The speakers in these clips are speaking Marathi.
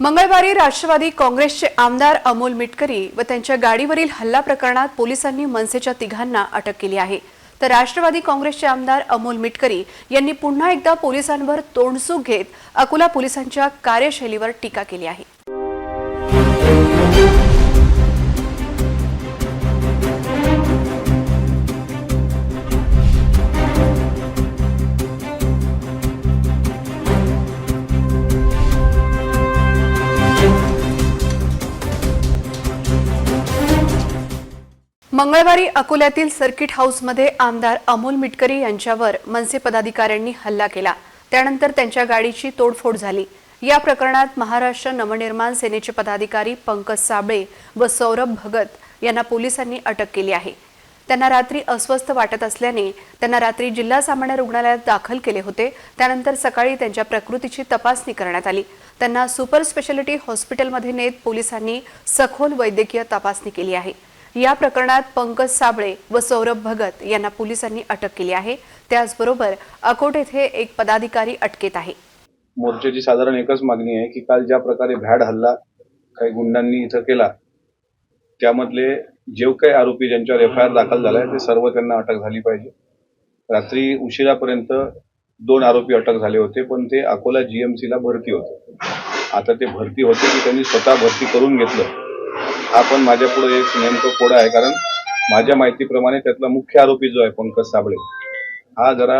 मंगळवारी राष्ट्रवादी काँग्रेसचे आमदार अमोल मिटकरी व त्यांच्या गाडीवरील हल्ला प्रकरणात पोलिसांनी मनसेच्या तिघांना अटक केली आहे. तर राष्ट्रवादी काँग्रेसचे आमदार अमोल मिटकरी यांनी पुन्हा एकदा पोलिसांवर तोंडसूक घेत अकोला पोलिसांच्या कार्यशैलीवर टीका केली आहे. मंगळवारी अकोल्यातील सर्किट हाऊसमध्ये आमदार अमोल मिटकरी यांच्यावर मनसे पदाधिकाऱ्यांनी हल्ला केला. त्यानंतर त्यांच्या गाडीची तोडफोड झाली. या प्रकरणात महाराष्ट्र नवनिर्माण सेनेचे पदाधिकारी पंकज साबळे व सौरभ भगत यांना पोलिसांनी अटक केली आहे. त्यांना रात्री अस्वस्थ वाटत असल्याने त्यांना रात्री जिल्हा सामान्य रुग्णालयात दाखल केले होते. त्यानंतर सकाळी त्यांच्या प्रकृतीची तपासणी करण्यात आली. त्यांना सुपर स्पेशालिटी हॉस्पिटलमध्ये नेत पोलिसांनी सखोल वैद्यकीय तपासणी केली आहे. या प्रकरणात पंकज साबळे व सौरभ भगत यांना पोलिसांनी अटक केली आहे. त्याचबरोबर अकोट येथे एक पदाधिकारी अटकेत आहे. मोर्चाची साधारण एकच मागणी आहे की काल ज्या प्रकारे भ्याड हल्ला काही गुंडांनी इथं केला त्यामधले जे काही आरोपी ज्यांच्यावर एफ आय आर दाखल झालाय ते सर्व त्यांना अटक झाली पाहिजे. रात्री उशिरापर्यंत दोन आरोपी अटक झाले होते पण ते अकोला जीएमसीला भरती होते. आता ते भरती होते की त्यांनी स्वतः भरती करून घेतलं. हा पण माझ्या पुढे एक नेमकं कोडा आहे कारण माझ्या माहितीप्रमाणे त्यातला मुख्य आरोपी जो आहे पंकज साबळे हा जरा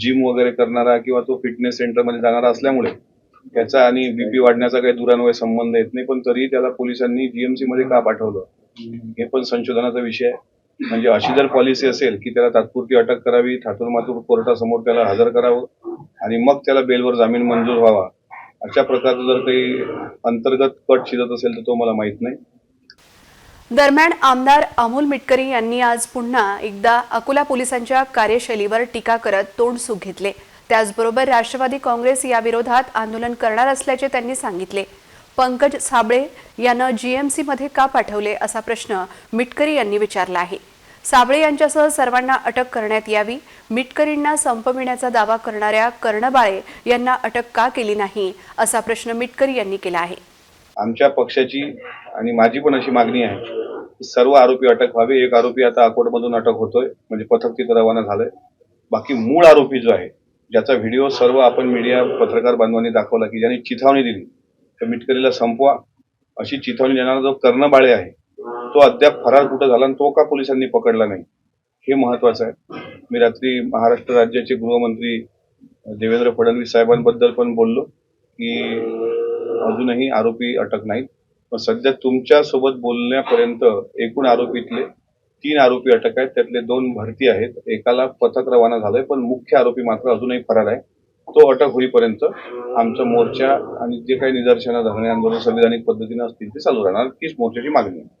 जिम वगैरे करणारा किंवा तो फिटनेस सेंटरमध्ये जाणारा असल्यामुळे त्याचा आणि बीपी वाढण्याचा काही दुरान्वय संबंध येत नाही पण तरीही त्याला पोलिसांनी जीएमसी मध्ये का पाठवलं? हे पण संशोधनाचा विषय आहे. म्हणजे अशी जर पॉलिसी असेल की त्याला तात्पुरती अटक करावी ठाकूर मातूर कोर्टासमोर त्याला हजर करावं आणि मग त्याला बेलवर जामीन मंजूर व्हावा अशा प्रकारचं जर काही अंतर्गत कट शिजत असेल तर तो मला माहीत नाही. दरम्यान आमदार अमोल मिटकरी यांनी आज पुन्हा एकदा अकोला पोलिसांच्या कार्यशैलीवर टीका करत तोंडसूक घेतले. त्याचबरोबर राष्ट्रवादी काँग्रेस याविरोधात आंदोलन करणार असल्याचे त्यांनी सांगितले. पंकज साबळे यांना जीएमसीमध्ये का पाठवले असा प्रश्न मिटकरी यांनी विचारला आहे. साबळे यांच्यासह सर्वांना अटक करण्यात यावी. मिटकरींना संपविण्याचा दावा करणाऱ्या कर्णबाळे यांना अटक का केली नाही असा प्रश्न मिटकरी यांनी केला आहे. आमच्या पक्षाची आणि माझी पण अशी मागणी आहे की सर्व आरोपी अटक व्हावे. एक आरोपी आता अकोटमधून अटक होतोय म्हणजे पथक तिथं रवाना झालंय. बाकी मूळ आरोपी जो आहे ज्याचा व्हिडिओ सर्व आपण मीडिया पत्रकार बांधवांनी दाखवला की ज्यांनी चिथावणी दिली तर मिटकरीला संपवा. अशी चिथावणी देणारा जो कर्णबाळे आहे तो अद्याप फरार कुठं झाला आणि तो का पोलिसांनी पकडला नाही? हे महत्वाचं आहे. मी रात्री महाराष्ट्र राज्याचे गृहमंत्री देवेंद्र फडणवीस साहेबांबद्दल पण बोललो की अजूनही आरोपी अटक नाहीत. पण सध्या तुमच्यासोबत बोलण्यापर्यंत एकूण आरोपीतले तीन आरोपी अटक आहेत. त्यातले दोन भरती आहेत. एकाला पथक रवाना झालंय पण मुख्य आरोपी मात्र अजूनही फरार आहे. तो अटक होईपर्यंत आमचा मोर्चा आणि जे काही निदर्शनं धरणे आंदोलन संविधानिक पद्धतीनं असतील ते चालू राहणार. तीच मोर्चाची मागणी आहे.